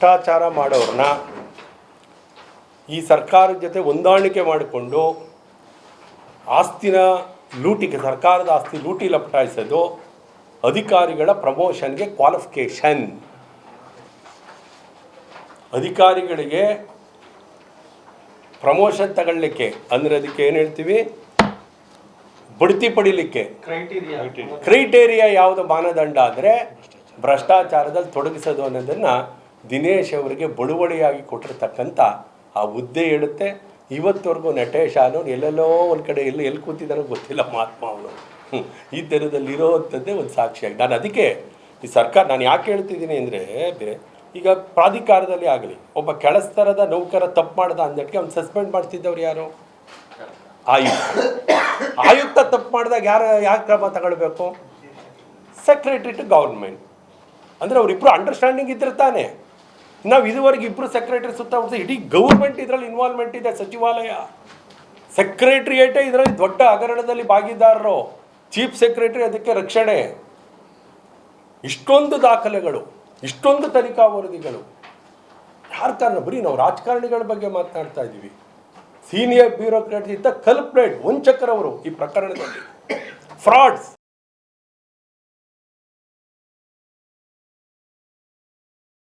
ಭ್ರಷ್ಟಾಚಾರ ಮಾಡೋರನ್ನ ಈ ಸರ್ಕಾರದ ಜೊತೆ ಹೊಂದಾಣಿಕೆ ಮಾಡಿಕೊಂಡು ಆಸ್ತಿನ ಲೂಟಿಗೆ ಸರ್ಕಾರದ ಆಸ್ತಿ ಲೂಟಿ ಲಪಟಾಯಿಸೋದು ಅಧಿಕಾರಿಗಳ ಪ್ರಮೋಷನ್ಗೆ ಕ್ವಾಲಿಫಿಕೇಷನ್. ಅಧಿಕಾರಿಗಳಿಗೆ ಪ್ರಮೋಷನ್ ತಗೊಳ್ಳಿಕ್ಕೆ ಅಂದರೆ ಅದಕ್ಕೆ ಏನು ಹೇಳ್ತೀವಿ? ಬಡ್ತಿ ಪಡಿಲಿಕ್ಕೆ. ಕ್ರೈಟೀರಿಯಾ ಕ್ರೈಟೇರಿಯಾ ಯಾವುದು ಮಾನದಂಡ ಅಂದರೆ ಭ್ರಷ್ಟಾಚಾರದಲ್ಲಿ ತೊಡಗಿಸೋದು ಅನ್ನೋದನ್ನು ದಿನೇಶ್ ಅವರಿಗೆ ಬಳುವಳಿಯಾಗಿ ಕೊಟ್ಟಿರ್ತಕ್ಕಂಥ ಆ ಹುದ್ದೆ ಹೇಳುತ್ತೆ. ಇವತ್ತವರೆಗೂ ನಟೇಶ್ ಎಲ್ಲೆಲ್ಲೋ ಒಂದು ಕಡೆ ಎಲ್ಲಿ ಎಲ್ಲಿ ಕೂತಿದ್ದಾನೋ ಗೊತ್ತಿಲ್ಲ ಮಹಾತ್ಮ ಅವನು. ಈ ಥರದಲ್ಲಿ ಇರೋವಂಥದ್ದೇ ಒಂದು ಸಾಕ್ಷಿಯಾಗಿ. ನಾನು ಅದಕ್ಕೆ ಈ ಸರ್ಕಾರ, ನಾನು ಯಾಕೆ ಹೇಳ್ತಿದ್ದೀನಿ ಅಂದರೆ, ಬೇರೆ, ಈಗ ಪ್ರಾಧಿಕಾರದಲ್ಲಿ ಆಗಲಿ, ಒಬ್ಬ ಕೆಳಸ್ತರದ ನೌಕರ ತಪ್ಪು ಮಾಡ್ದ ಅಂದಕ್ಕೆ ಅವ್ನು ಸಸ್ಪೆಂಡ್ ಮಾಡ್ತಿದ್ದವ್ರು ಯಾರು? ಆಯುಕ್ತ. ಆಯುಕ್ತ ತಪ್ಪು ಮಾಡಿದಾಗ ಯಾರು ಯಾಕೆ ಕ್ರಮ ತಗೊಳ್ಬೇಕು? Secretary to government. ಅಂದರೆ ಅವರಿಬ್ಬರು ಅಂಡರ್ಸ್ಟ್ಯಾಂಡಿಂಗ್ ಇದ್ರೆ ತಾನೇ ನಾವು ಇದುವರೆಗೆ ಇಬ್ಬರು ಸೆಕ್ರೆಟರಿ ಸುತ್ತ ಇಡೀ ಗೌರ್ಮೆಂಟ್ ಇದರಲ್ಲಿ ಇನ್ವಾಲ್ವ್ಮೆಂಟ್ ಇದೆ, ಸಚಿವಾಲಯ. ಸೆಕ್ರೆಟ್ರಿಯೇಟೇ ಇದರಲ್ಲಿ ದೊಡ್ಡ ಹಗರಣದಲ್ಲಿ ಭಾಗಿದಾರರು. ಚೀಫ್ ಸೆಕ್ರೆಟರಿ ಅದಕ್ಕೆ ರಕ್ಷಣೆ. ಇಷ್ಟೊಂದು ದಾಖಲೆಗಳು, ಇಷ್ಟೊಂದು ತನಿಖಾ ವರದಿಗಳು. ಯಾರ ಕಾರಣ? ಬರೀ ನಾವು ರಾಜಕಾರಣಿಗಳ ಬಗ್ಗೆ ಮಾತನಾಡ್ತಾ ಇದ್ದೀವಿ ಸೀನಿಯರ್ ಬ್ಯೂರೋಕ್ರಾಟ್ ಇದ್ದ ಕಲ್ಪ್ರೇಟ್ ವಂಚಕರವರು ಈ ಪ್ರಕರಣದಲ್ಲಿ. ಫ್ರಾಡ್ಸ್